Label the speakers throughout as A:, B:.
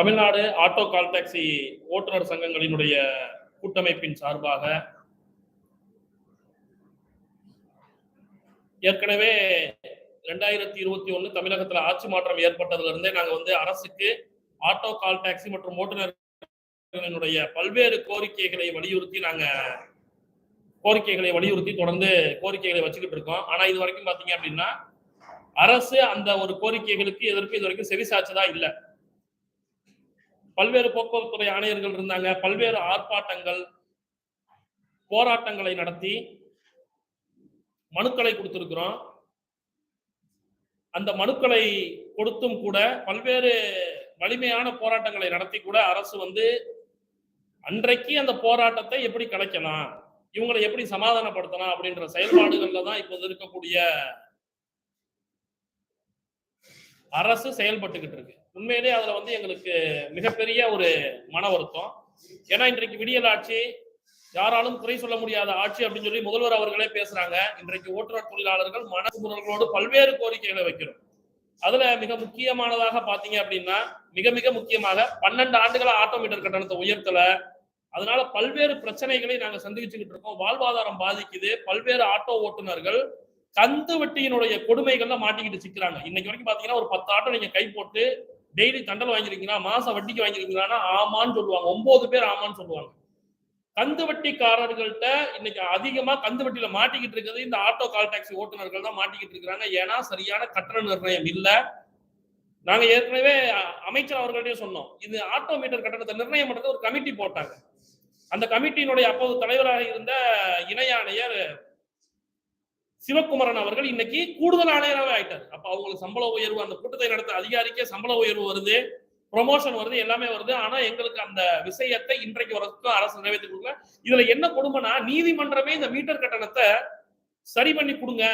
A: Tamil Nadu auto call taxi ஓட்டுநர் சங்கங்களினுடைய கூட்டமைப்பின் சார்பாக ஏற்கனவே ரெண்டாயிரத்தி இருபத்தி ஒன்று தமிழகத்தில் ஆட்சி மாற்றம் ஏற்பட்டதுல இருந்தே வந்து அரசுக்கு ஆட்டோ கால் டாக்ஸி மற்றும் ஓட்டுநர்களினுடைய பல்வேறு கோரிக்கைகளை வலியுறுத்தி நாங்கள் கோரிக்கைகளை வலியுறுத்தி தொடர்ந்து கோரிக்கைகளை வச்சுக்கிட்டு இருக்கோம். ஆனால் இது வரைக்கும் பார்த்தீங்க அப்படின்னா அரசு அந்த ஒரு கோரிக்கைகளுக்கு எதற்கு இது வரைக்கும் செவிசாச்சதா இல்லை. பல்வேறு போக்குவரத்துறை ஆணையர்கள் இருந்தாங்க. பல்வேறு ஆர்ப்பாட்டங்கள் போராட்டங்களை நடத்தி மனுக்களை கொடுத்திருக்கிறோம். அந்த மனுக்களை கொடுத்தும் கூட பல்வேறு வலிமையான போராட்டங்களை நடத்தி கூட அரசு வந்து அன்றைக்கு அந்த போராட்டத்தை எப்படி கலைக்கலாம் இவங்களை எப்படி சமாதானப்படுத்தலாம் அப்படின்ற செயல்பாடுகள்ல தான் இப்போது இருக்கக்கூடிய அரசு செயல்பட்டுக்கிட்டு இருக்கு. உண்மையிலே அதுல வந்து எங்களுக்கு மிகப்பெரிய ஒரு மன வருத்தம். ஏன்னா இன்றைக்கு விடியல் ஆட்சி யாராலும் குறை சொல்ல முடியாத ஆட்சி அப்படின்னு சொல்லி முதல்வர் அவர்களே பேசுறாங்க. இன்றைக்கு ஓட்டுநர் தொழிலாளர்கள் மனசுமுறர்களோடு பல்வேறு கோரிக்கைகளை வைக்கிறோம். அதுல மிக முக்கியமானதாக பாத்தீங்க அப்படின்னா மிக மிக முக்கியமாக பன்னெண்டு ஆண்டுகளா ஆட்டோமீட்டர் கட்டணத்தை உயர்த்தல. அதனால பல்வேறு பிரச்சனைகளை நாங்க சந்திச்சுக்கிட்டு இருக்கோம். வாழ்வாதாரம் பாதிக்குது. பல்வேறு ஆட்டோ ஓட்டுநர்கள் கந்து வட்டியினுடைய கொடுமைகள்ல மாட்டிக்கிட்டு சிக்கிறாங்க. இன்னைக்கு வரைக்கும் பாத்தீங்கன்னா ஒரு பத்து ஆட்டோ நீங்க கை போட்டு டெய்லி தண்டல் வாங்கிருக்கீங்களா? மாசம் வட்டிக்கு வாங்கிருக்கீங்களான்னா ஆமான்னு சொல்லுவாங்க. ஒன்பது பேர் ஆமான்னு சொல்லுவாங்க. கந்து வட்டிக்காரர்கள்ட்ட இன்னைக்கு அதிகமா கந்து வட்டியில மாட்டிக்கிட்டு இருக்கிறது இந்த ஆட்டோ கால் டாக்ஸி ஓட்டுநர்கள் தான் மாட்டிக்கிட்டு இருக்கிறாங்க. ஏன்னா சரியான கட்டண நிர்ணயம் இல்லை. நாங்க ஏற்கனவே அமைச்சர் அவர்கள்ட்டே சொன்னோம். இது ஆட்டோ மீட்டர் கட்டணத்தை நிர்ணயம் பண்றது ஒரு கமிட்டி போட்டாங்க. அந்த கமிட்டியினுடைய அப்போது தலைவராக இருந்த இணையாணையர் ஆணையர் சிவகுமரன் அவர்கள் இன்னைக்கு கூடுதல் ஆணையராகவே ஆயிட்டார். அப்ப அவங்களுக்கு சம்பள உயர்வு அந்த கூட்டத்தை நடத்த அதிகாரிக்கே சம்பள உயர்வு வருது ப்ரொமோஷன் வருது எல்லாமே வருது. ஆனா எங்களுக்கு அந்த விஷயத்தை இன்றைக்கு வரைக்கும் அரசு நிறைவேற்றி கொடுக்கல. இதுல என்ன கொடுமைனா நீதிமன்றமே இந்த மீட்டர் கட்டணத்தை சரி பண்ணி கொடுங்க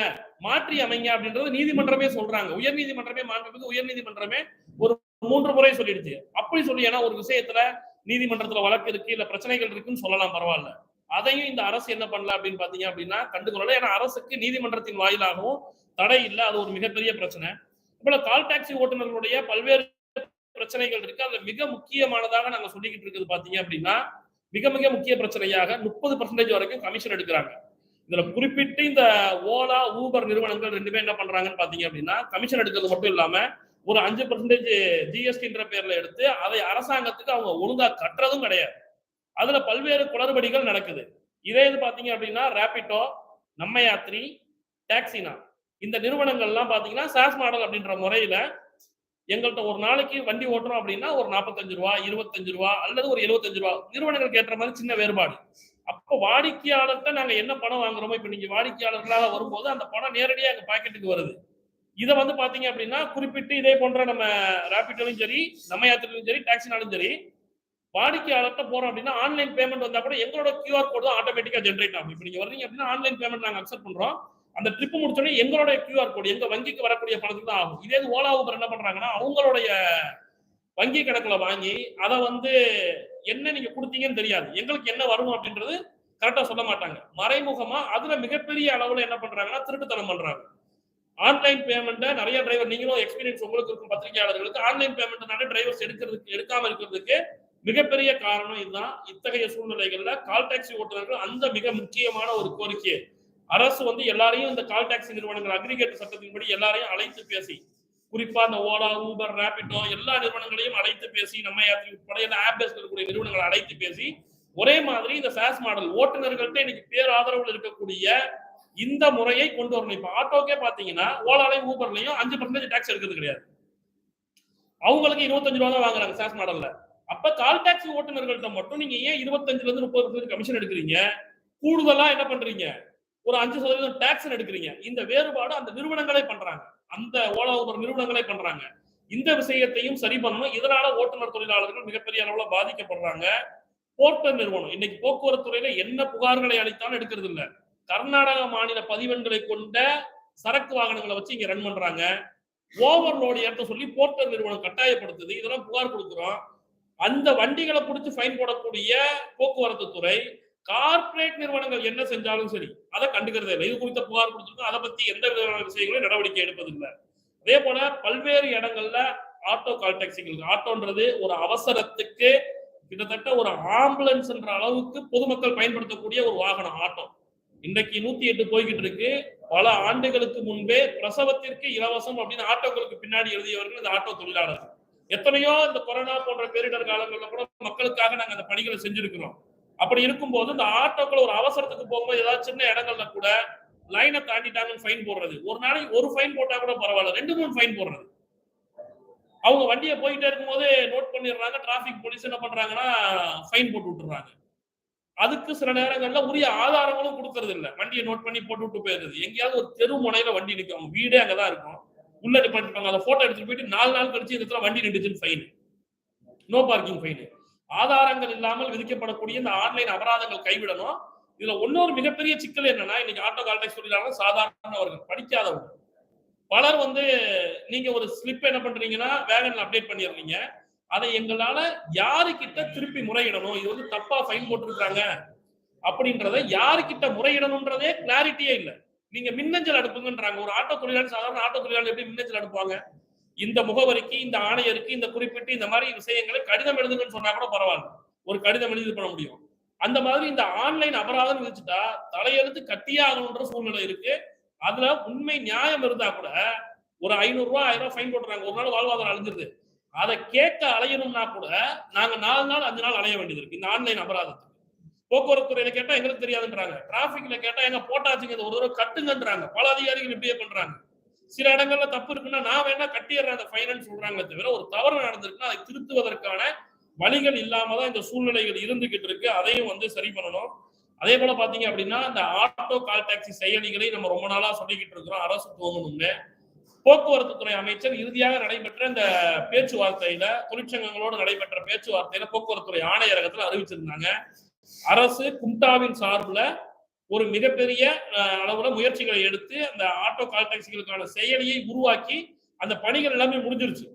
A: மாற்றி அமைங்க அப்படின்றது நீதிமன்றமே சொல்றாங்க. உயர் நீதிமன்றமே மாண்புமிகு உயர் நீதிமன்றமே ஒரு மூன்று முறை சொல்லிடுச்சு. அப்படி சொல்லி ஏன்னா ஒரு விஷயத்துல நீதிமன்றத்துல வழக்கு இருக்கு இல்ல பிரச்சனைகள் இருக்குன்னு சொல்லலாம் பரவாயில்ல. அதையும் இந்த அரசு என்ன பண்ணல அப்படின்னு பாத்தீங்க அப்படின்னா கண்டுகொள்ளல ஏன்னா அரசுக்கு நீதிமன்றத்தின் வாயிலாகவும் தடை இல்லை. அது ஒரு மிகப்பெரிய பிரச்சனை. இப்ப கால் டாக்ஸி ஓட்டுநர்களுடைய பல்வேறு பிரச்சனைகள் இருக்கு. அதுல மிக முக்கியமானதாக நாங்க சொல்லிக்கிட்டு இருக்குது பாத்தீங்க அப்படின்னா மிக மிக முக்கிய பிரச்சனையாக முப்பது பர்சன்டேஜ் வரைக்கும் கமிஷன் எடுக்கிறாங்க. இதுல குறிப்பிட்டு இந்த ஓலா ஊபர் நிறுவனங்கள் ரெண்டுமே என்ன பண்றாங்கன்னு பாத்தீங்க அப்படின்னா கமிஷன் எடுக்கிறது மட்டும் இல்லாம ஒரு அஞ்சு பர்சன்டேஜ் ஜிஎஸ்டின்ற பேர்ல எடுத்து அதை அரசாங்கத்துக்கு அவங்க ஒழுங்கா கட்டுறதும் கிடையாது. அதுல பல்வேறு குளறுபடிகள் நடக்குது. இதே இது பாத்தீங்க அப்படின்னா ரேபிட்டோ நம்ம யாத்ரி டாக்ஸினா இந்த நிறுவனங்கள்லாம் பாத்தீங்கன்னா சாஸ் மாடல் அப்படின்ற முறையில எங்கள்கிட்ட ஒரு நாளைக்கு வண்டி ஓட்டுறோம் அப்படின்னா ஒரு நாற்பத்தஞ்சு ரூபா இருபத்தஞ்சு ரூபா அல்லது ஒரு எழுபத்தஞ்சு ரூபா நிறுவனங்களுக்கு ஏற்ற மாதிரி சின்ன வேறுபாடு. அப்போ வாடிக்கையாளர்கிட்ட நாங்க என்ன பணம் வாங்குறோமோ இப்ப நீங்க வாடிக்கையாளர்களாக வரும்போது அந்த பணம் நேரடியாக எங்க பாக்கெட்டுக்கு வருது. இதை வந்து பாத்தீங்க அப்படின்னா குறிப்பிட்டு இதே போன்ற நம்ம ரேபிட்டோலும் சரி நம்ம யாத்திரையிலும் சரி டாக்ஸினாலும் சரி வாடிக்கையாளர்கிட்ட போறோம் அப்படின்னா ஆன்லைன் பேமெண்ட் வந்தா கூட எங்களோட கியூஆர் கோடு தான் ஆட்டோமேட்டிக்கா ஜென்ரேட் ஆகும். இப்போ நீங்க வர்றீங்க அப்படின்னா ஆன்லைன் பேமெண்ட் நாங்க அக்செப்ட் பண்றோம். அந்த ட்ரிப் முடிச்சோடனே எங்களோட கியூஆர் கோடு எங்க வங்கிக்கு வரக்கூடிய பணத்துக்கு தான் ஆகும். இதே ஓலா ஊபர் என்ன பண்றாங்கன்னா அவங்களுடைய வங்கி கணக்குல வாங்கி அதை வந்து என்ன நீங்க கொடுத்தீங்கன்னு தெரியாது. எங்களுக்கு என்ன வரும் அப்படின்றது கரெக்டா சொல்ல மாட்டாங்க. மறைமுகமா அதுல மிகப்பெரிய அளவுல என்ன பண்றாங்கன்னா திருட்டுத்தனம் பண்றாங்க. ஆன்லைன் பேமெண்ட்டை நிறைய டிரைவர் நீங்களும் எக்ஸ்பீரியன்ஸ் உங்களுக்கு இருக்கும் பத்திரிகையாளர்களுக்கு ஆன்லைன் பேமெண்ட்னால டிரைவர்ஸ் எடுக்கிறதுக்கு எடுக்காம இருக்கிறதுக்கு மிகப்பெரிய காரணம் இதுதான். இத்தகைய சூழ்நிலைகள்ல கால் டாக்ஸி ஓட்டுநர்கள் அந்த மிக முக்கியமான ஒரு கோரிக்கை அரசு வந்து எல்லாரையும் இந்த கால் டாக்ஸி நிறுவனங்கள் அக்ரிகேட் சட்டத்தின்படி எல்லாரையும் அழைத்து பேசி குறிப்பா இந்த ஓலா ஊபர் ரேபிடோ எல்லா நிறுவனங்களையும் அழைத்து பேசி நம்ம யாத்திரை உட்பட எல்லா ஆப் இருக்கக்கூடிய நிறுவனங்களை அழைத்து பேசி ஒரே மாதிரி இந்த சாஸ் மாடல் ஓட்டுநர்கள்ட்ட இன்னைக்கு பேர் ஆதரவுல இருக்கக்கூடிய இந்த முறையை கொண்டு வரணும். இப்ப ஆட்டோக்கே பாத்தீங்கன்னா ஓலாலையும் ஊபர்லையும் அஞ்சு பர்சன்டேஜ் டாக்ஸ் எடுக்கிறது கிடையாது. அவங்களுக்கு இருபத்தஞ்சு ரூபா தான் வாங்குறாங்க சாஸ் மாடல்ல அப்ப கால் டாக்ஸி ஓட்டுநர்கள்ட்ட மட்டும் நீங்க ஏன் இருபத்தஞ்சுல இருந்து முப்பது சதவீதம் கமிஷன் எடுக்கிறீங்க? கூடுதலா என்ன பண்றீங்க? ஒரு அஞ்சு சதவீதம் டாக்ஸ் எடுக்கிறீங்க. இந்த வேறுபாடு அந்த நிறுவனங்களே பண்றாங்க. அந்த ஓலா ஊபர் நிறுவனங்களே பண்றாங்க. இந்த விஷயத்தையும் சரி பண்ணணும். இதனால ஓட்டுநர் தொழிலாளர்கள் மிகப்பெரிய அளவுல பாதிக்கப்படுறாங்க. போர்ட்டர் நிறுவனம். இன்னைக்கு போக்குவரத்து துறையில என்ன புகார்களை அளித்தாலும் எடுக்கிறது இல்ல. கர்நாடக மாநில பதிவெண்களை கொண்ட சரக்கு வாகனங்களை வச்சு இங்க ரன் பண்றாங்க. ஓவர்லோடு ஏற்ற சொல்லி போர்ட்டர் நிறுவனம் கட்டாயப்படுத்துது. இதெல்லாம் புகார் கொடுக்குறோம். அந்த வண்டிகளை பிடிச்சி ஃபைன் போடக்கூடிய போக்குவரத்து துறை கார்ப்பரேட் நிறுவனங்கள் என்ன செஞ்சாலும் சரி அதை கண்டுக்கிறதே இல்லை. இது குறித்த புகார் கொடுத்துருக்கோம். அதை பத்தி எந்த விதமான விஷயங்களும் நடவடிக்கை எடுப்பதில்லை. அதே போல பல்வேறு இடங்கள்ல ஆட்டோ கால் டாக்ஸிகளுக்கு ஆட்டோன்றது ஒரு அவசரத்துக்கு கிட்டத்தட்ட ஒரு ஆம்புலன்ஸ் என்ற அளவுக்கு பொதுமக்கள் பயன்படுத்தக்கூடிய ஒரு வாகனம் ஆட்டோ இன்னைக்கு நூத்தி எட்டு போய்கிட்டு இருக்கு. பல ஆண்டுகளுக்கு முன்பே பிரசவத்திற்கு இலவசம் அப்படின்னு ஆட்டோக்களுக்கு பின்னாடி எழுதியவர்கள் இந்த ஆட்டோ தொழிலாளர்கள். எத்தனையோ இந்த கொரோனா போன்ற பேரிடர் காலங்களில் கூட மக்களுக்காக நாங்கள் அந்த பணிகளை செஞ்சிருக்கிறோம். அப்படி இருக்கும்போது இந்த ஆட்டோக்கள் ஒரு அவசரத்துக்கு போகும்போது ஏதாவது சின்ன இடங்கள்ல கூட லைனை தாண்டிட்டாங்கன்னு ஃபைன் போடுறது. ஒரு நாளைக்கு ஒரு ஃபைன் போட்டா கூட பரவாயில்ல. ரெண்டு மூணு ஃபைன் போடுறது. அவங்க வண்டியை போயிட்டே இருக்கும்போது நோட் பண்ணிடுறாங்க. டிராபிக் போலீஸ் என்ன பண்றாங்கன்னா ஃபைன் போட்டு விட்டுறாங்க. அதுக்கு சில நேரங்கள்ல உரிய ஆதாரங்களும் கொடுக்கறது இல்லை வண்டியை நோட் பண்ணி போட்டு விட்டு போயிடுறது. எங்கேயாவது ஒரு தெரு முனையில வண்டி நிற்கும் அவங்க வீடே அங்கதான் இருக்கும். உள்ள பண்ணிருப்பாங்க அதை போட்டோ எடுத்துட்டு போயிட்டு நாலு நாள் கழிச்சு இந்த இடத்துல வண்டி நின்றுச்சுன்னு ஃபைன் நோ பார்க்கிங் ஃபைன் ஆதாரங்கள் இல்லாமல் விதிக்கப்படக்கூடிய இந்த ஆன்லைன் அபராதங்கள் கைவிடணும். இதுல இன்னொரு மிகப்பெரிய சிக்கல் என்னன்னா இன்னைக்கு ஆட்டோ கால்டாக்ஸ் தொழிலாளர்கள் சாதாரணவர்கள் படிக்காதவர்கள் பலர் வந்து நீங்க ஒரு ஸ்லிப் என்ன பண்றீங்கன்னா வேகன்ல அப்டேட் பண்ணிடுறீங்க. அதை எங்களால யாருக்கிட்ட திருப்பி முறையிடணும்? இது வந்து தப்பா ஃபைன் போட்டிருக்காங்க. அப்படின்றத யாருக்கிட்ட முறையிடணும்ன்றதே கிளாரிட்டியே இல்லை. நீங்க மின்னஞ்சல் அனுப்புங்கன்றாங்க. ஒரு ஆட்டோ தொழிலாளி சாதாரண ஆட்டோ தொழிலாளி எப்படி மின்னஞ்சல் அனுப்புவாங்க? இந்த முகவரிக்கு இந்த ஆணையருக்கு இந்த குறிப்பிட்டு இந்த மாதிரி விஷயங்களை கடிதம் எழுதுங்கன்னு சொன்னா கூட பரவாயில்ல. ஒரு கடிதம் எழுதி பண்ண முடியும். அந்த மாதிரி இந்த ஆன்லைன் அபராதம் விதிச்சுட்டா தலையெழுத்து கட்டியே சூழ்நிலை இருக்கு. அதுல உண்மை நியாயம் இருந்தா கூட ஒரு ஐநூறு ரூபாய் ஆயிரம் ரூபாய் ஃபைன் போட்டுறாங்க. ஒரு நாள் வாழ்வாதாரம் அழிஞ்சிருது. அதை கேட்க அலையணும்னா கூட நாங்க நாலு நாள் அஞ்சு நாள் அலைய வேண்டியது இருக்கு. இந்த ஆன்லைன் அபராதத்தை. போக்குவரத்து துறையில கேட்டா எங்களுக்கு தெரியாதுன்றாங்க. டிராபிக்ல கேட்டா எங்க போட்டாச்சுங்க ஒரு தடவை கட்டுங்கன்றாங்க. பல அதிகாரிகள் இப்படியே பண்றாங்க. சில இடங்கள்ல தப்பு இருக்குன்னா நான் வேணா கட்டிடுறேன் அந்த ஃபைனான்ஸ் சொல்றாங்களே தவிர ஒரு தவறு நடந்திருக்குன்னா அதை திருத்துவதற்கான வழிகள் இல்லாம தான் இந்த சூழ்நிலைகள் இருந்துகிட்டு இருக்கு. அதையும் வந்து சரி பண்ணணும். அதே போல பாத்தீங்க அப்படின்னா இந்த ஆட்டோ கால் டாக்ஸி செயலிகளை நம்ம ரொம்ப நாளா சொல்லிக்கிட்டு இருக்கிறோம். அரசு துவங்கணும்னு. போக்குவரத்து துறை அமைச்சர் இறுதியாக நடைபெற்ற இந்த பேச்சுவார்த்தையில தொழிற்சங்கங்களோடு நடைபெற்ற பேச்சுவார்த்தையில போக்குவரத்து துறை ஆணையரகத்துல அறிவிச்சிருந்தாங்க. அரசு கும்டாவின் சார்பில் ஒரு மிகப்பெரிய அளவுல முயற்சிகளை எடுத்து அந்த ஆட்டோ கால் டாக்ஸிகளுக்கான செயலியை உருவாக்கி அந்த பணிகள் எல்லாமே முடிஞ்சிருச்சு.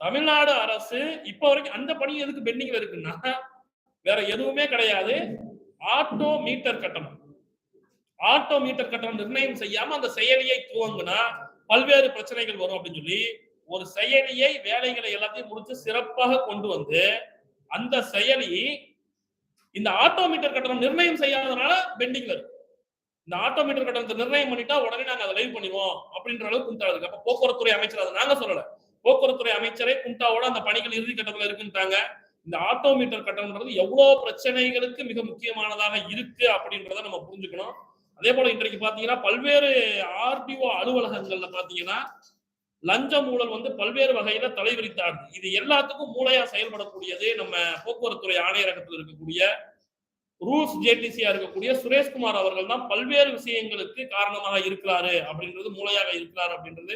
A: தமிழ்நாடு அரசு இப்ப வரைக்கும் அந்த பணி எதுக்கு பெண்டிங்ல இருக்குன்னா வேற எதுவுமே கிடையாது. ஆட்டோ மீட்டர் கட்டணம். ஆட்டோ மீட்டர் கட்டணம் நிர்ணயம் செய்யாம அந்த செயலியை துவங்குனா பல்வேறு பிரச்சனைகள் வரும் அப்படின்னு சொல்லி ஒரு செயலியை வேலைகளை எல்லாத்தையும் முடிச்சு சிறப்பாக கொண்டு வந்து அந்த செயலி இந்த ஆட்டோமீட்டர் கட்டணம் நிர்ணயம் செய்யாதனால பெண்டிங்ல இருக்கு இந்த ஆட்டோமீட்டர் கட்டணத்தை நிர்ணயம் பண்ணிட்டா உடனே நாங்க அதை லைவ் பண்ணுவோம் அப்படின்ற அளவுக்கு குண்டா இருக்கு அப்ப போக்குவரத்துறை அமைச்சர் அதை நாங்க சொல்லல. போக்குவரத்துறை அமைச்சரே குண்டாவோட அந்த பணிகள் இறுதி கட்டத்துல இருக்குன்றாங்க இந்த ஆட்டோமீட்டர் கட்டணம்ன்றது எவ்வளவு பிரச்சனைகளுக்கு மிக முக்கியமானதாக இருக்கு அப்படின்றத நம்ம புரிஞ்சுக்கணும். அதே போல இன்றைக்கு பாத்தீங்கன்னா பல்வேறு ஆர்டிஓ அலுவலகங்கள்ல பாத்தீங்கன்னா லஞ்சம் ஊழல் வந்து பல்வேறு வகையில தலைவிரித்தாடுது இது எல்லாத்துக்கும் மூளையா செயல்படக்கூடியது நம்ம போக்குவரத்துறை ஆணையரகத்தில் இருக்கக்கூடிய ரூல்ஸ் ஜேடிசியா இருக்கக்கூடிய சுரேஷ்குமார் அவர்கள் தான் பல்வேறு விஷயங்களுக்கு காரணமாக இருக்கிறாரு அப்படின்றது மூளையாக இருக்கிறார் அப்படின்றது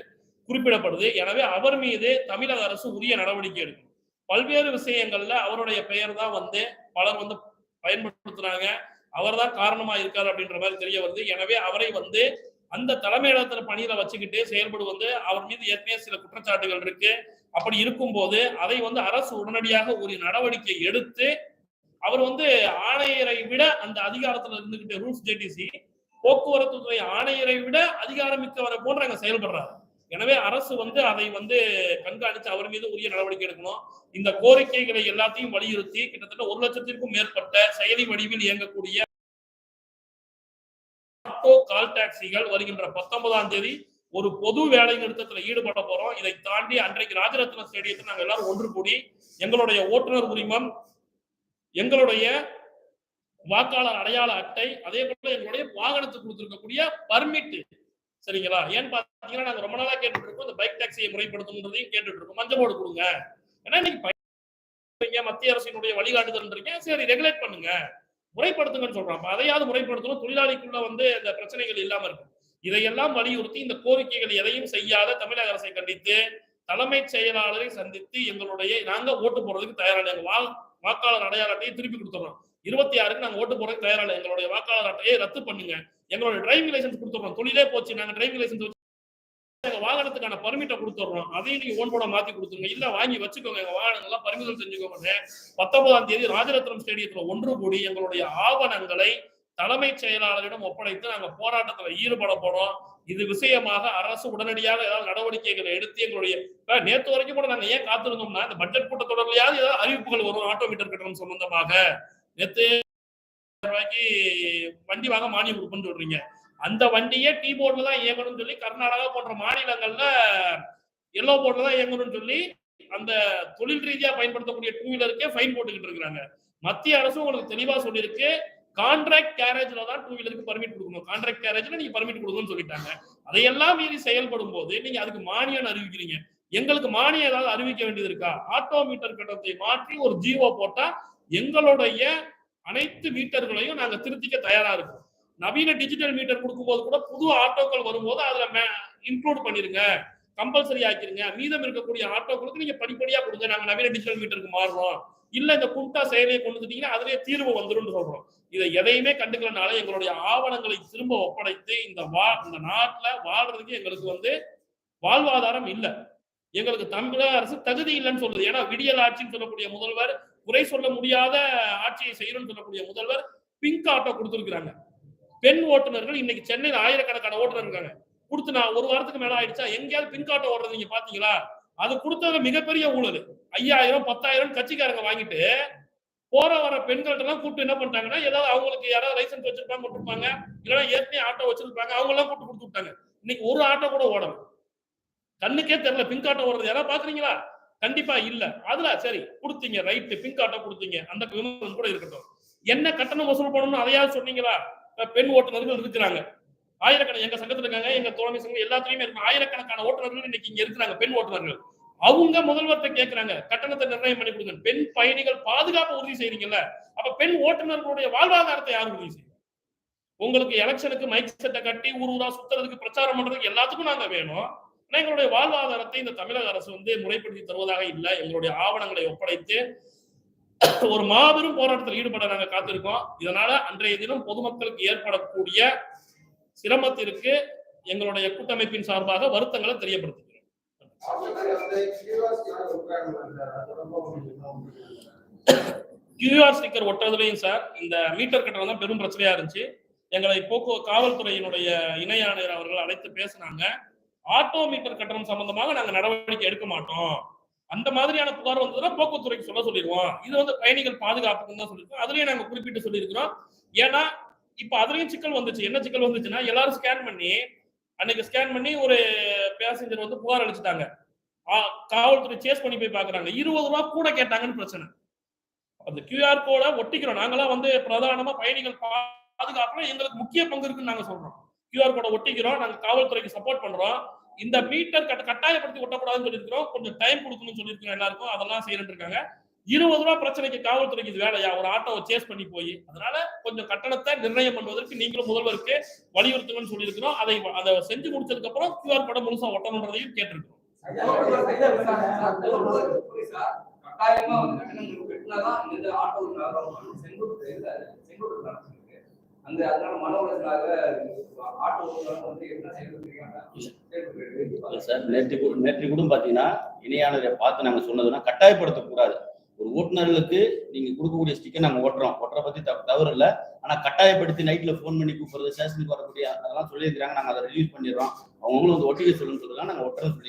A: குறிப்பிடப்படுது. எனவே அவர் மீது தமிழக அரசு உரிய நடவடிக்கை எடுக்கும். பல்வேறு விஷயங்கள்ல அவருடைய பெயர் தான் வந்து பலர் வந்து பயன்படுத்துறாங்க. அவர் தான் காரணமா இருக்காரு அப்படின்ற மாதிரி தெரிய வருது. எனவே அவரை வந்து அந்த தலைமையிடத்துல பணியில வச்சுக்கிட்டு செயல்படுவது அவர் மீது ஏற்கனவே சில குற்றச்சாட்டுகள் இருக்கு. அப்படி இருக்கும் போது அதை வந்து அரசு உடனடியாக ஒரு நடவடிக்கை எடுத்து அவர் வந்து ஆணையரை விட அந்த அதிகாரத்துல இருந்துகிட்டு ரூல்ஸ் ஜேடிசி போக்குவரத்து துறை ஆணையரை விட அதிகாரமிக்கவரை போன்று அங்க செயல்படுறாரு. எனவே அரசு வந்து அதை வந்து கண்காணித்து அவர் மீது உரிய நடவடிக்கை எடுக்கணும். இந்த கோரிக்கைகளை எல்லாத்தையும் வலியுறுத்தி கிட்டத்தட்ட ஒரு லட்சத்திற்கும் மேற்பட்ட செயலி வடிவில் இயங்கக்கூடிய ஆட்டோ கால் டாக்ஸிகள் வருகின்ற பத்தொன்பதாம் தேதி ஒரு பொது வேலை நிறுத்தத்துல ஈடுபட போறோம். இதை தாண்டி அன்றைக்கு ராஜரத்ன ஸ்டேடியத்தில் நாங்கள் எல்லாரும் ஒன்று கூடி எங்களுடைய ஓட்டுநர் உரிமம் எங்களுடைய வாக்காளர் அடையாள அட்டை அதே போல எங்களுடைய வாகனத்துக்கு கொடுத்திருக்கக்கூடிய பர்மிட் சரிங்களா? ஏன்னு பாத்தீங்கன்னா நாங்க ரொம்ப நாளா கேட்டுட்டு இருக்கோம் இந்த பைக் டாக்ஸியை முறைப்படுத்தணுன்றதையும் கேட்டுட்டு இருக்கோம் மஞ்சள் போர்டு கொடுங்க. ஏன்னா இன்னைக்கு பைக் மத்திய அரசினுடைய வழிகாட்டுதல்ன்றீங்க சரி ரெகுலேட் பண்ணுங்க. முறைப்படுத்துங்கன்னு சொல்றான். அதையாவது முறைப்படுத்தணும். தொழிலாளிக்குள்ள வந்து அந்த பிரச்சனைகள் இல்லாம இருக்கும். இதையெல்லாம் வலியுறுத்தி இந்த கோரிக்கைகள் எதையும் செய்யாத தமிழக அரசை கண்டித்து தலைமைச் செயலாளரை சந்தித்து எங்களுடைய நாங்க ஓட்டு போடுறதுக்கு தயாரான எங்க வா- வாக்காளர் அடையாள அட்டையை திருப்பி கொடுத்துறோம். இருபத்தி ஆறுக்கு நாங்க ஓட்டு போறதுக்கு தயாரான எங்களுடைய வாக்காளர் அட்டையை ரத்து பண்ணுங்க. எங்களுடைய டிரைவிங் லைசன்ஸ் கொடுத்துறோம். தொழிலே போச்சு. நாங்க டிரைவிங் லைசன்ஸ் எங்க வாகனத்துக்கான பர்மிட்டை கொடுத்துறோம் அதையும் நீங்க ஓன் போட மாத்தி கொடுத்துருங்க இல்ல வாங்கி வச்சுக்கோங்க எங்க வாகனங்கள்லாம் பறிமுதல் செஞ்சுக்கோங்க பத்தொன்பதாம் தேதி ராஜரத்னம் ஸ்டேடியத்துல ஒன்று கூடி எங்களுடைய ஆவணங்களை தலைமைச் செயலாளரிடம் ஒப்படைத்து நாங்க போராட்டத்துல ஈடுபட போறோம் இது விஷயமாக அரசு உடனடியாக ஏதாவது நடவடிக்கைகளை எடுத்து எங்களுடைய நேற்று வரைக்கும் கூட நாங்க ஏன் காத்திருந்தோம்னா இந்த பட்ஜெட் கூட்ட தொடர்லையாவது ஏதாவது அறிவிப்புகள் வரும் ஆட்டோமீட்டர் கட்டணம் சம்பந்தமாக நேற்று ரூபாய்க்கு வண்டி வாங்க மானியம் கொடுப்போம்னு சொல்றீங்க அந்த வண்டியே டீ போர்டில் தான் இயங்கணும்னு சொல்லி கர்நாடகா போன்ற மாநிலங்கள்ல எல்லோ போர்டில் தான் இயங்கணும்னு சொல்லி அந்த தொழில் ரீதியாக பயன்படுத்தக்கூடிய டூ வீலருக்கே ஃபைன் போட்டுக்கிட்டு இருக்கிறாங்க. மத்திய அரசு உங்களுக்கு தெளிவா சொல்லியிருக்கு. கான்ட்ராக்ட் கேரேஜ்ல தான் டூ வீலருக்கு பர்மிட் கொடுக்கணும் கான்ட்ராக்ட் கேரேஜ்ல நீங்க பர்மிட் கொடுக்கணும்னு சொல்லிட்டாங்க. அதையெல்லாம் மீறி செயல்படும் போது நீங்க அதுக்கு மானியம் அறிவிக்கிறீங்க. எங்களுக்கு மானியம் ஏதாவது அறிவிக்க வேண்டியது இருக்கா? ஆட்டோ மீட்டர் கட்டணத்தை மாற்றி ஒரு ஜீவோ போட்டா எங்களுடைய அனைத்து மீட்டர்களையும் நாங்க திருத்திக்க தயாரா இருக்கோம். நவீன டிஜிட்டல் மீட்டர் கொடுக்கும்போது கூட புது ஆட்டோக்கள் வரும்போது அதுல இன்க்ளூட் பண்ணிருங்க. கம்பல்சரி ஆக்கிருங்க. மீதம் இருக்கக்கூடிய ஆட்டோக்களுக்கு நீங்க படிப்படியா கொடுங்க. நாங்க நவீன டிஜிட்டல் மீட்டருக்கு மாறுறோம். இல்ல இந்த குண்டா செயலியை கொண்டு வந்துட்டீங்கன்னா அதுலயே தீர்வு வந்துடும் சொல்றோம். இதை எதையுமே கண்டுக்கலனால எங்களுடைய ஆவணங்களை திரும்ப ஒப்படைத்து இந்த வா இந்த நாட்டுல வாழ்றதுக்கு எங்களுக்கு வந்து வாழ்வாதாரம் இல்லை. எங்களுக்கு தமிழக அரசு தகுதி இல்லைன்னு சொல்லுது. ஏன்னா விடியல் ஆட்சின்னு சொல்லக்கூடிய முதல்வர் குறை சொல்ல முடியாத ஆட்சியை செய்யணும்னு சொல்லக்கூடிய முதல்வர் பிங்க் ஆட்டோ கொடுத்துருக்குறாங்க. பெண் ஓட்டுநர்கள் இன்னைக்கு சென்னையில் ஆயிரக்கணக்கான ஓட்டுநர் இருக்காங்க கொடுத்து நான் ஒரு வாரத்துக்கு மேல ஆயிடுச்சா? எங்கேயாவது பின்காட்ட ஓடுறது நீங்க பாத்தீங்களா? அது கொடுத்ததுல மிகப்பெரிய ஊழல். ஐயாயிரம் பத்தாயிரம் கட்சிக்காரங்க வாங்கிட்டு போற வர பெண்கள்ட்ட எல்லாம் கூப்பிட்டு என்ன பண்ணிட்டாங்கன்னா ஏதாவது அவங்களுக்கு யாராவது லைசன்ஸ் வச்சிருப்பாங்க கொடுத்துருப்பாங்க இல்லைன்னா ஏற்கனவே ஆட்டோ வச்சிருப்பாங்க. அவங்க எல்லாம் கூப்பிட்டு கொடுத்து விட்டாங்க. இன்னைக்கு ஒரு ஆட்டோ கூட ஓடணும் கண்ணுக்கே தெரியல பிங்க் ஆட்டோ ஓடுறது. யாராவது பாக்குறீங்களா? கண்டிப்பா இல்ல. அதுல சரி கொடுத்தீங்க ரைட்டு பிங்க் ஆட்டோ கொடுத்தீங்க. அந்த விமர்சனம் கூட இருக்கட்டும். என்ன கட்டணம் வசூல் பண்ணணும்னு அதையாவது சொன்னீங்களா? பெண் ஓட்டுநர்கள் இருக்கிறாங்க. ஆயிரக்கணக்கான எங்க சங்கத்துல இருக்காங்க எங்க தோழமை சங்கம் எல்லாத்துலயுமே இருக்கு. ஆயிரக்கணக்கான ஓட்டுநர்கள் இன்னைக்கு இங்க இருக்கிறாங்க பெண் ஓட்டுநர்கள். அவங்க முதல்வர்கிட்ட கேக்குறாங்க கட்டணத்தை நிர்ணயம் பண்ணி கொடுங்க. பெண் பயணிகள் பாதுகாப்பு உறுதி செய்றீங்கல்ல அப்ப பெண் ஓட்டுநர்களுடைய வாழ்வாதாரத்தை யார் உறுதி செய்யும்? உங்களுக்கு எலெக்ஷனுக்கு மைக் செட்டை கட்டி ஊர் ஊரா சுத்துறதுக்கு பிரச்சாரம் பண்றதுக்கு எல்லாத்துக்கும் நாங்க வேணும். ஆனா எங்களுடைய வாழ்வாதாரத்தை இந்த தமிழக அரசு வந்து முறைப்படுத்தி தருவதாக இல்லை. எங்களுடைய ஆவணங்களை ஒப்படைத்து ஒரு மாபெரும் போராட்டத்தில் ஈடுபட நாங்க காத்திருக்கோம். இதனால அன்றைய தினம் பொதுமக்களுக்கு ஏற்படக்கூடிய சிரமத்திற்கு எங்களுடைய கூட்டமைப்பின் சார்பாக வருத்தங்களை தெரியப்படுத்துகிறோம். கியூஆர் ஸ்டிக்கர் ஒட்டுறதுலையும் சார் இந்த மீட்டர் கட்டணம் தான் பெரும் பிரச்சனையா இருந்துச்சு. எங்களை போக்கு காவல்துறையினுடைய இணை ஆணையர் அவர்கள் அழைத்து பேசினாங்க. ஆட்டோ மீட்டர் கட்டணம் சம்பந்தமாக நாங்க நடவடிக்கை எடுக்க மாட்டோம். அந்த மாதிரியான புகார் வந்ததுன்னா போக்குவரத்துறைக்கு சொல்ல சொல்லிடுவோம். இது வந்து பயணிகள் பாதுகாப்புக்கு தான் சொல்லியிருக்கோம். அதுலயும் நாங்க குறிப்பிட்டு சொல்லியிருக்கிறோம். ஏன்னா இப்ப அதுலயும் சிக்கல் வந்துச்சு. என்ன சிக்கல் வந்துச்சுன்னா எல்லாரும் ஸ்கேன் பண்ணி அன்னைக்கு ஸ்கேன் பண்ணி ஒரு பேசஞ்சர் வந்து புகார் அளிச்சுட்டாங்க. காவல்துறை சேஸ் பண்ணி போய் பாக்குறாங்க. இருபது ரூபா கூட கேட்டாங்கன்னு பிரச்சனை. அந்த கியூஆர் கோட ஒட்டிக்கிறோம். நாங்களாம் வந்து பிரதானமா பயணிகள் பாதுகாப்புல எங்களுக்கு முக்கிய பங்கு இருக்குன்னு நாங்க சொல்றோம். கியூஆர் கோட ஒட்டிக்கிறோம். நாங்க காவல்துறைக்கு சப்போர்ட் பண்றோம். இந்த மீட்டர் கட்ட கட்டாயப்படுத்தி ஒட்டக்கூடாதுன்னு சொல்லியிருக்கிறோம். கொஞ்சம் டைம் கொடுக்கணும்னு சொல்லியிருக்கோம் எல்லாருக்கும். அதெல்லாம் செய்யறேன் இருக்காங்க இருபது ரூபா பிரச்சனைக்கு காவல்துறைக்கு இது வேலையா? ஒரு ஆட்டோவை சேஸ் பண்ணி போய். அதனால கொஞ்சம் கட்டணத்தை நிர்ணயம் பண்ணுவதற்கு நீங்களும் முதல்வருக்கு வலியுறுத்துங்கன்னு சொல்லியிருக்கிறோம். அதை அதை செஞ்சு முடிச்சதுக்கு அப்புறம் கியூஆர் படம் முழுசா ஒட்டணுன்றதையும் கேட்டிருக்கிறோம்.
B: கட்டாயமா வந்து கட்டணம் கட்டினாதான் இந்த ஆட்டோ செங்குத்து செங்குத்து அந்த அதனால மன உளைச்சலாக ஆட்டோ வந்து என்ன செய்யறது
C: சார் நேற்று கூட நேற்று கூட பார்த்தீங்கன்னா இணையானதை பார்த்து நாங்கள் சொன்னதுன்னா கட்டாயப்படுத்தக்கூடாது. ஒரு ஓட்டுநர்களுக்கு நீங்க கொடுக்கக்கூடிய ஸ்டிக்கர் நாங்கள் ஓட்டுறோம். ஓட்டுற பத்தி தவ- தவறு இல்லை. ஆனா கட்டாயப்படுத்தி நைட்ல ஃபோன் பண்ணி கூப்பிடுறது ஸ்டேஷனுக்கு வரக்கூடிய அதெல்லாம் சொல்லியிருக்கிறாங்க. நாங்கள் அதை ரிலீஸ் பண்ணிடுறோம். அவங்களும் வந்து ஒட்டிக்க சொல்லுன்னு சொல்லுங்க நாங்கள் ஒட்டுறோம்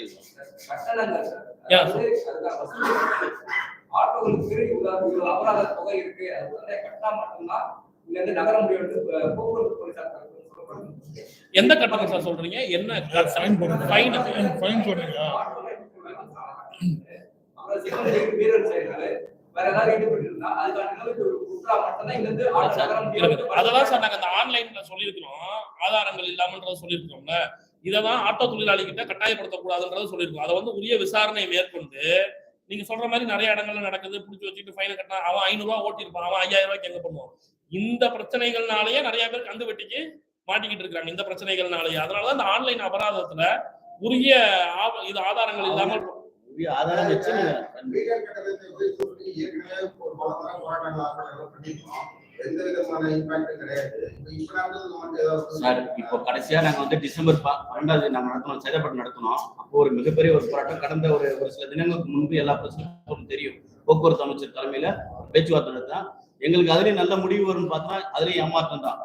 C: சொல்லியிருக்கோம்.
B: இவ்வளவு இவ்வளவு அபராத தொகை இருக்கு. அது வந்து கட்டினா மட்டும்தான் போக்குவரத்து போலீசார்.
A: எந்த கட்டணம் சார் சொல்றீங்க? என்ன
D: ஃபைன்
A: ஃபைன் அதெல்லாம் சார் நாங்க அந்த ஆன்லைன்ல சொல்லியிருக்கிறோம். ஆதாரங்கள் இல்லாமன்றத சொல்லியிருக்கிறோம்ல. இததான் ஆட்டோ தொழிலாளிகிட்ட கட்டாயப்படுத்தக்கூடாதுன்றத சொல்லியிருக்கோம். அதை வந்து உரிய விசாரணை மேற்கொண்டு நீங்க சொல்ற மாதிரி நிறைய இடங்கள்ல நடக்குது. புடிச்சு வச்சுட்டு ஃபைனை கட்டினா அவன் ஐநூறு ரூபா ஓட்டிருப்பான் அவன் ஐயாயிரம் ரூபாய்க்கு எங்க பண்ணுவான்? இந்த பிரச்சனைகள்னாலயே நிறைய பேர் கந்து வெட்டிக்கு மாட்டிக்கிட்டு இருக்காங்க இந்த பிரச்சனைகள்னாலயே. அதனாலதான் இந்த ஆன்லைன் அபராதத்துல உரிய இது ஆதாரங்கள் இல்லாமல்
C: உரிய ஆதாரம் வச்சு
E: இப்ப
C: சார் கடைசியா நாங்க வந்து டிசம்பர் பன்னெண்டாவது நாங்க நடத்தினோம் சேதப்பட்டு நடத்தினோம் அப்போ ஒரு மிகப்பெரிய ஒரு போராட்டம் கடந்த ஒரு ஒரு சில தினங்களுக்கு முன்பு எல்லா பிரச்சனையும் தெரியும். போக்குவரத்து அமைச்சர் தலைமையில பேச்சுவார்த்தை நடத்தினா எங்களுக்கு அதுலயும் நல்ல முடிவு வரும்னு பார்த்தா அதுலயும் ஏமாற்றம் தான்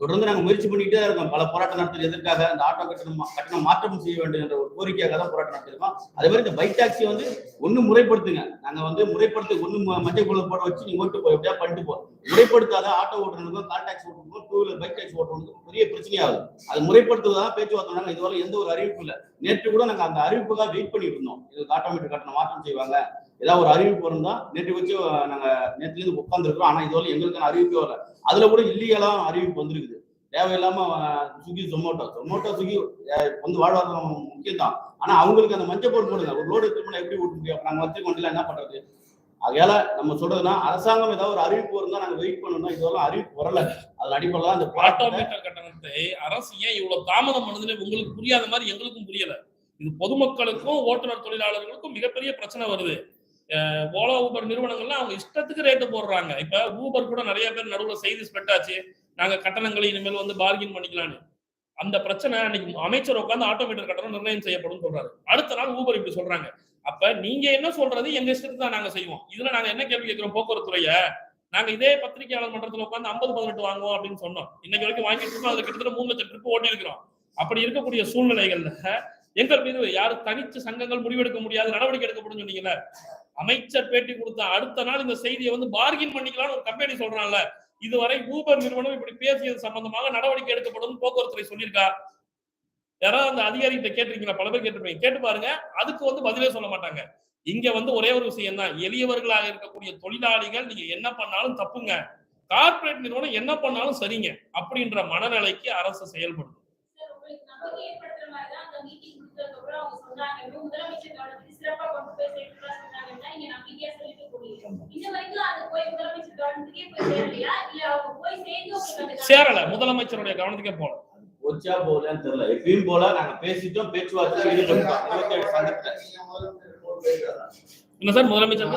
C: தொடர்ந்து நாங்கள் முயற்சி பண்ணிட்டே இருக்கோம். பல போராட்டம் நடத்துறது எதற்காக இந்த ஆட்டோ கட்டணம் கட்டணம் மாற்றம் செய்ய வேண்டும் என்ற ஒரு கோரிக்கையாக தான் போராட்டம் நடத்திருக்கோம். அதே மாதிரி இந்த பைக் டாக்ஸி வந்து ஒன்று முறைப்படுத்துங்க. நாங்கள் வந்து முறைப்படுத்த ஒன்று ம- மஞ்சள் குழு போட வச்சு நீங்க ஓட்டு போய் எப்படியா பண்ணிட்டு போ முறைப்படுத்தாத ஆட்டோ ஓட்டுறதுக்கும் கார் டாக்ஸி ஓட்டுறதுக்கும் டூ வீலர் பைக் டாக்ஸி ஓட்டுறதுக்கும் பெரிய பிரச்சனையாகுது. அது முறைப்படுத்துவதாக பேச்சுவார்த்தை நாங்கள் இதுவரை எந்த ஒரு அறிவிப்பு இல்லை. நேற்று கூட நாங்கள் அந்த அறிவிப்புக்காக வெயிட் பண்ணிட்டு இருந்தோம். இதுக்கு ஆட்டோமேட்டிக் கட்டணம் மாற்றம் செய்வாங்க. ஏதாவது ஒரு அறிவிப்பு இருந்தா நேற்று வச்சு நாங்கள் நேற்றுலேருந்து நேற்றுல இருந்து உட்காந்துருக்கோம் ஆனால் இதுவரை எங்களுக்கான அறிவிப்பே வரல. அதுல கூட இல்லீகலாம் அறிவிப்பு வந்திருக்குது. தேவையில்லாம சுகி ஜொமோட்டோ ஜொமோட்டோ சுகி வந்து வாழ்வாதாரம் முக்கியம் தான் ஆனா அவங்களுக்கு அந்த மஞ்சள் போட்டு போடுங்க. ஒரு லோடு திரும்ப எப்படி ஓட்ட முடியும்? நாங்க வச்சு கொண்டு என்ன பண்றது? ஆகையால நம்ம சொல்றதுன்னா அரசாங்கம் ஏதாவது ஒரு அறிவிப்பு இருந்தா நாங்க வெயிட் பண்ணணும். இதுவரை அறிவிப்பு வரல. அதன் அடிப்படையில் அந்த
A: ஆட்டோமீட்டர் கட்டணத்தை அரசு ஏன் இவ்வளவு தாமதம் பண்ணுதுன்னு உங்களுக்கு புரியாத மாதிரி எங்களுக்கும் புரியல. இது பொதுமக்களுக்கும் ஓட்டுநர் தொழிலாளர்களுக்கும் மிகப்பெரிய பிரச்சனை வருது. ஓலா ஊபர் நிறுவனங்கள்லாம் அவங்க இஷ்டத்துக்கு ரேட்டு போடுறாங்க. இப்ப ஊபர் கூட நிறைய பேர் நடுவுல செய்தி ஸ்பெட் ஆச்சு. நாங்க கட்டணங்களை இனிமேல் வந்து பார்கின் பண்ணிக்கலாம்னு. அந்த பிரச்சனை அன்னைக்கு அமைச்சர் உட்காந்து ஆட்டோமீட்டர் கட்டணம் நிர்ணயம் செய்யப்படும் சொல்றாரு. அடுத்த நாள் ஊபர் இப்படி சொல்றாங்க. அப்ப நீங்க என்ன சொல்றது எங்க இஷ்டத்துக்கு தான் நாங்க செய்வோம். இதுல நாங்க என்ன கேள்வி கேட்கிறோம்? போக்குவரத்துறைய. நாங்க இதே பத்திரிகையாளர் மன்றத்துல உட்காந்து ஐம்பது பதினெட்டு வாங்குவோம் அப்படின்னு சொன்னோம். இன்னைக்கு வரைக்கும் வாங்கிட்டு இருக்கோம். அதுல கிட்டத்தட்ட மூணு லட்சம் ட்ரிப் ஓட்டி இருக்கிறோம். அப்படி இருக்கக்கூடிய சூழ்நிலைகள்ல எங்கள் மீது யாரும் தனித்து சங்கங்கள் முடிவெடுக்க முடியாது நடவடிக்கை எடுக்கப்படும் சொன்னீங்கல்ல? அமைச்சர் பேட்டி கொடுத்த அடுத்த நாள் இந்த செய்தியை வந்து பார்கின் பண்ணிக்கலாம்னு ஒரு கம்பெனி சொல்றான்ல. இதுவரை ஊபர் நிறுவனம் இப்படி பேசியது சம்பந்தமாக நடவடிக்கை எடுக்கப்படும் போக்குவரத்துறை சொல்லியிருக்கா? யாராவது அந்த அதிகாரிகிட்ட கேட்டிருக்கீங்களா? பல பேர் கேட்டிருப்பீங்க. கேட்டு பாருங்க. அதுக்கு வந்து பதிலே சொல்ல மாட்டாங்க. இங்க வந்து ஒரே ஒரு விஷயம் தான் எளியவர்களாக இருக்கக்கூடிய தொழிலாளிகள் நீங்க என்ன பண்ணாலும் தப்புங்க. கார்ப்பரேட் நிறுவனம் என்ன பண்ணாலும் சரிங்க. அப்படின்ற மனநிலைக்கு அரசு செயல்படும் சேரல. முதலமைச்சருடைய கவனத்துக்கே போல
C: போச்சா போகலன்னு தெரியல. எப்பயும் போல நாங்க பேசிட்டோம் பேச்சுவார்த்தை?
A: என்ன சார் முதலமைச்சர்.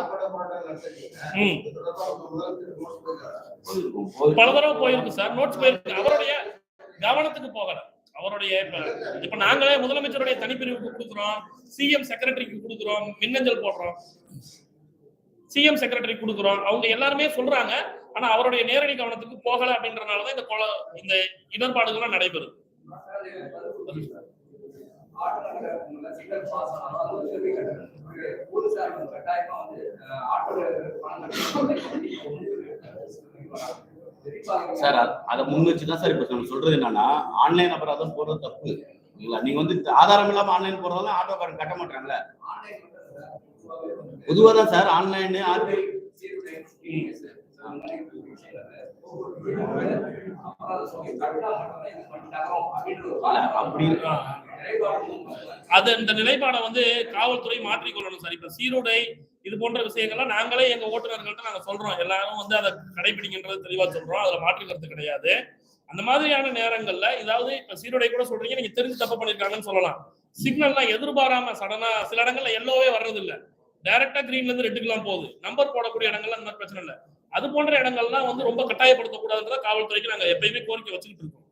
A: பல தடவை போயிருக்கு சார். நோட்ஸ் போயிருக்கு. அவருடைய கவனத்துக்கு போகல. அவருடைய இப்ப இப்ப நாங்களே முதலமைச்சருடைய தனிப்பிரிவுக்கு கொடுக்குறோம். சிஎம் செக்ரட்டரிக்கு கொடுக்குறோம். மின்னஞ்சல் போடுறோம். சிஎம் செக்ரட்டரி கொடுக்குறோம். அவங்க எல்லாருமே சொல்றாங்க. ஆனா அவருடைய நேரடி கவனத்துக்கு போகல அப்படின்றனாலதான் இந்த கொலை இந்த இடர்பாடுகள்லாம்
B: கட்டணும்.
C: சார் அதை முன் வச்சுதான் சார் இப்ப நம்ம சொல்றது என்னன்னா ஆன்லைன் அபராதம் போடுறது தப்பு. இல்ல நீங்க வந்து ஆதாரம் இல்லாம ஆன்லைன் போடுறதால ஆட்டோக்காரன் கட்ட மாட்டாங்கல்ல?
B: ஆன்லைன் பண்றது பொதுவாவே வந்து
C: பொதுவா தான் சார் ஆன்லைன் ஆர்டி
A: அது இந்த நிலைப்பாடை வந்து காவல்துறை மாற்றிக்கொள்ளணும் சார். இப்ப சீருடை இது போன்ற விஷயங்கள்லாம் நாங்களே எங்க ஓட்டுநர்கள்ட்ட நாங்க சொல்றோம். எல்லாரும் வந்து அதை கடைபிடிக்கின்றது தெளிவா சொல்றோம். அதுல மாற்று கருத்து கிடையாது. அந்த மாதிரியான நேரங்கள்ல ஏதாவது இப்ப சீருடை கூட சொல்றீங்க நீங்க தெரிஞ்சு தப்பு பண்ணிருக்காங்கன்னு சொல்லலாம். சிக்னல்லாம் எதிர்பாராம சடனா சில இடங்கள்ல எல்லோவே வர்றது இல்ல டைரக்டா கிரீன்ல இருந்து ரெட்டுக்கெல்லாம் போகுது. நம்பர் போடக்கூடிய இடங்கள்ல அந்த மாதிரி பிரச்சனை இல்ல. அது போன்ற இடங்கள்லாம் வந்து ரொம்ப கட்டாயப்படுத்தக்கூடாதுன்றத காவல்துறைக்கு நாங்க எப்பயுமே கோரிக்கை வச்சுக்கிட்டு இருக்கோம்.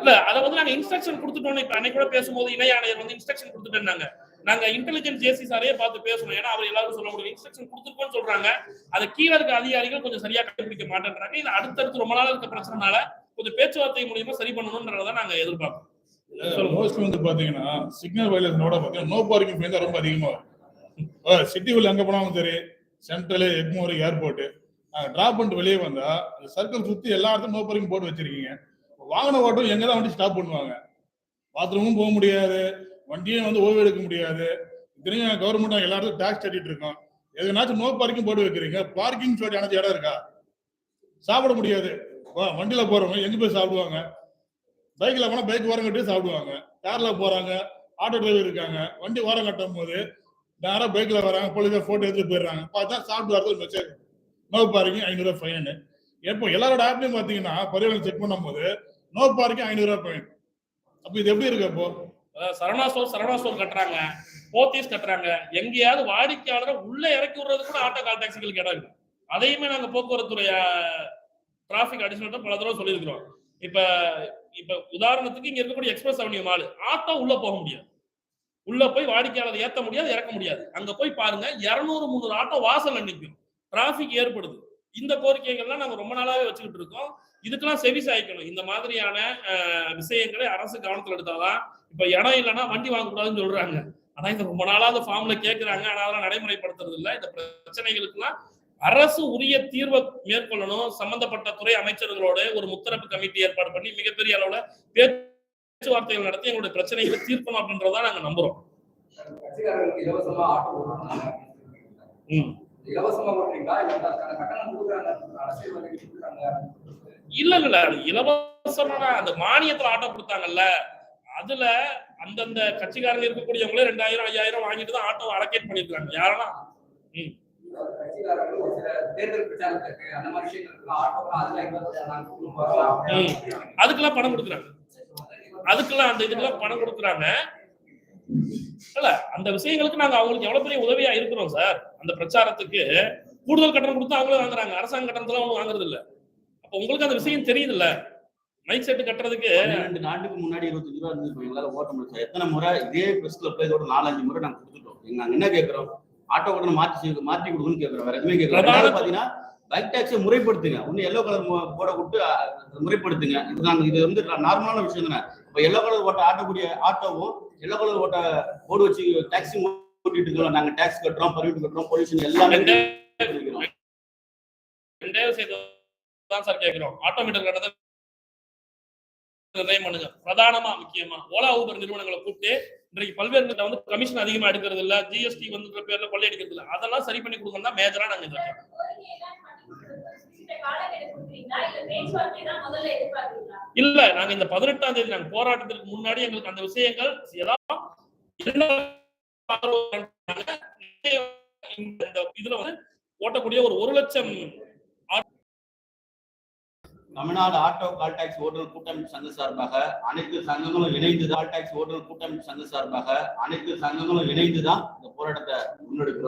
A: இல்ல அத வந்து நாங்க இன்ஸ்ட்ரக்ஷன் கொடுத்துட்டோம் இப்ப அன்னைக்கு கூட பேசும்போது இணை ஆணையர் வந்து இன்ஸ்ட்ரக்ஷன் கொடுத்துட்டேன்னாங்க. நாங்க இன்டெலிஜென்ஸ் ஏசி சாரையே பார்த்து பேசணும். ஏன்னா அவர் எல்லாரும் சொல்ல முடியும் இன்ஸ்ட்ரக்ஷன் கொடுத்துருக்கோம்னு சொல்றாங்க. அதை கீழே இருக்க அதிகாரிகள் கொஞ்சம் சரியா கண்டுபிடிக்க மாட்டேன்றாங்க. இது அடுத்தடுத்து ரொம்ப நாளா இருக்க பிரச்சனைனால கொஞ்சம் பேச்சுவார்த்தை மூலியமா சரி பண்ணணும்ன்றத நாங்க எதிர்பார்க்கோம்
D: மோஸ்ட்லி வந்து பாத்தீங்கன்னா சிக்னல் வயலேஷனோட பாத்தீங்கன்னா நோ பார்க்கிங் தான் ரொம்ப அதிகமா வரும். சிட்டி உள்ள எங்க போனாலும் சரி சென்ட்ரலு எக்மோர் ஏர்போர்ட் நாங்கள் ட்ராப் பண்ணிட்டு வெளியே வந்தா அந்த சர்க்கிள் சுற்றி எல்லா இடத்தும் நோ பார்க்கிங் போட்டு வச்சிருக்கீங்க. வாகன ஓட்டம் எங்கே தான் வண்டி ஸ்டாப் பண்ணுவாங்க. பாத்ரூமும் போக முடியாது. வண்டியும் வந்து ஓய்வு எடுக்க முடியாது. இத்தனையும் கவர்மெண்ட் எல்லா இடத்துக்கும் டேக்ஸ் கட்டிட்டு இருக்கோம். எதுனாச்சும் நோ பார்க்கிங் போட்டு வைக்கிறீங்க. பார்க்கிங் சொல்லி அனைத்து இடம் இருக்கா? சாப்பிட முடியாது. வா- வண்டியில போறவங்க எங்க போய் சாப்பிடுவாங்க? பைக்ல போனா பைக் ஓரம் கட்டி சாப்பிடுவாங்க கார்ல போறாங்க. ஆட்டோ டிரைவர் இருக்காங்க. வண்டி ஓரம் கட்டும் போது நேரா பைக்ல வராங்க போலீஸா போட்டோ எடுத்துட்டு போயிடுறாங்க. பார்த்தா சாப்பிட்டு வரது மெசேஜ் நோ பார்க்கிங் ஐநூறு ஃபைனு எப்போ எல்லாரோட ஆப்லையும் பாத்தீங்கன்னா பரிவாரம் செக் பண்ணும்போது நோ பார்க்கிங் ஐநூறு ரூபாய் ஃபைன் அப்ப இது எப்படி இருக்கு அப்போ?
A: சரவணா ஸ்டோர் சரவணா ஸ்டோர் கட்டுறாங்க. போத்தீஸ் கட்டுறாங்க. எங்கேயாவது வாடிக்கையாளரை உள்ள இறக்கி விடுறது கூட ஆட்டோ கால் டாக்ஸிகளுக்கு இடம் இருக்கு அதையுமே நாங்க போக்குவரத்துறை டிராபிக் அடிஷனல் பல தடவை சொல்லியிருக்கிறோம். இப்ப இப்ப உதாரணத்துக்கு இங்க இருக்கக்கூடிய எக்ஸ்பிரஸ் அவென்யூ மாலு ஆட்டோ உள்ள போக முடியாது. உள்ள போய் வாடிக்கையாளரை ஏற்ற முடியாது இறக்க முடியாது. அங்க போய் பாருங்க இருநூறு முந்நூறு ஆட்டோ வாசல்ல நிற்கும் டிராபிக் ஏற்படுது. இந்த கோரிக்கைகள்லாம் நாங்க ரொம்ப நாளாவே வச்சுக்கிட்டு இருக்கோம். இதுக்கெல்லாம் செவி சாய்க்கணும். இந்த மாதிரியான விஷயங்களை அரசு கவனத்தில் எடுத்தாதான் இப்ப இடம் இல்லைன்னா வண்டி வாங்கக்கூடாதுன்னு சொல்றாங்க. ஆனா இந்த ரொம்ப நாளா அந்த ஃபார்ம்ல கேட்கிறாங்க ஆனா அதெல்லாம் நடைமுறைப்படுத்துறது இல்லை இந்த பிரச்சனைகளுக்குலாம் அரசு உரிய தீர்வை மேற்கொள்ளணும். சம்பந்தப்பட்ட துறை அமைச்சர்களோட ஒரு முத்தரப்பு கமிட்டி ஏற்பாடு பண்ணி மிகப்பெரிய அளவுல பேச்சுவார்த்தைகள் நடத்தி எங்களுடைய பிரச்சனைகளை தீர்க்கணும் அப்படின்றத நாங்க நம்புறோம்.
B: இல்ல
A: இல்ல இலவசமான அந்த மானியத்துல ஆட்டோ கொடுத்தாங்கல்ல அதுல அந்தந்த கட்சிக்காரங்க இருக்கக்கூடியவங்களே ரெண்டாயிரம் ஐயாயிரம் வாங்கிட்டு தான் ஆட்டோ அலோகேட் பண்ணிருக்காங்க யாரெல்லாம்
B: கட்சிக்காரர்கள் ஒரு சில தேர்தல் பிரச்சாரத்துக்கு அந்த மாதிரி விஷயங்களுக்கு ஆட்டோலாம்
A: அதுக்கெல்லாம் பணம் கொடுக்குறாங்க. அதுக்கெல்லாம் அந்த இதுக்கெல்லாம் பணம் கொடுக்குறாங்க. இல்ல அந்த விஷயங்களுக்கு நாங்க அவங்களுக்கு எவ்வளவு பெரிய உதவியா இருக்கிறோம் சார். அந்த பிரச்சாரத்துக்கு கூடுதல் கட்டணம் கொடுத்து அவங்களே வாங்குறாங்க. அரசாங்க கட்டணத்துல அவங்க வாங்குறது இல்ல அப்ப உங்களுக்கு அந்த விஷயம் தெரியுது இல்ல மைக் செட் கட்டுறதுக்கு
C: ரெண்டு நாட்டுக்கு முன்னாடி இருபத்தஞ்சு ரூபா இருந்துச்சு எங்களால ஓட்ட முடியும் எத்தனை முறை இதே பிரஸ்ல போய் இதோட நாலஞ்சு முறை நாங்க கொடுத்துட்டோம். நாங்க என்ன கேட்கிறோம் ஆட்டோ கூட மாத்தி செய்து- மாத்தி கொடுக்கணும்னு கேட்கறோம் வேற எதுவுமே ரெண்டாவது பாத்தீங்கன்னா பைக் டாக்ஸை முறைப்படுத்துங்க. ஒண்ணு எல்லோ கலர் போட விட்டு அஹ், முறைப்படுத்துங்க. இது நாங்க இது வந்து நார்மலான விஷயம் தானே. இப்ப எல்லோ கலர் ஓட்ட ஆட்டக்கூடிய ஆட்டோவும் எல்லோ கலர் ஓட்ட போர்டு வச்சு டாக்ஸி ஓட்டிட்டு இருக்கோம் நாங்க டாக்ஸ் கட்டுறோம் பர்மிட் கட்டுறோம் பொல்யூஷன் எல்லாமே
A: ரெண்டே
C: பண்ணிக்கிறோம்.
A: ரெண்டே விஷயத்தை தான் சார் கேட்கிறோம் ஆட்டோமீட்டர் கட்டணத்தை நிர்ணயம் பண்ணுங்க பிரதானமா முக்கியமா. ஓலா ஊபர் நிறுவனங்களை கூப்பிட்டு இன்றைக்கு பல்வேறு வந்து கமிஷன் அதிகமா எடுக்கிறது இல்ல ஜிஎஸ்டி வந்து பேர்ல கொள்ளையடிக்கிறது இல்ல அதெல்லாம் சரி பண்ணி கொடுக்கணும் தான் மேஜரா நாங்க
F: இல்ல
A: நாங்க இந்த பதினெட்டாம் தேதி நாங்க போராட்டத்திற்கு முன்னாடி எங்களுக்கு அந்த விஷயங்கள் ஏதாவது இதுல வந்து ஓட்டக்கூடிய ஒரு ஒரு லட்சம்
C: தமிழ்நாடு ஆட்டோ கால் டாக்ஸ் ஓட்டுநர் கூட்டமைப்பு சங்க சார்பாக அனைத்து சங்கங்களும் இணைந்து கால் டாக்ஸ் ஓட்டுநர் கூட்டமைப்பு சங்க சார்பாக அனைத்து சங்கங்களும் இணைந்து தான் இந்த போராட்டத்தை முன்னெடுக்கிறோம்.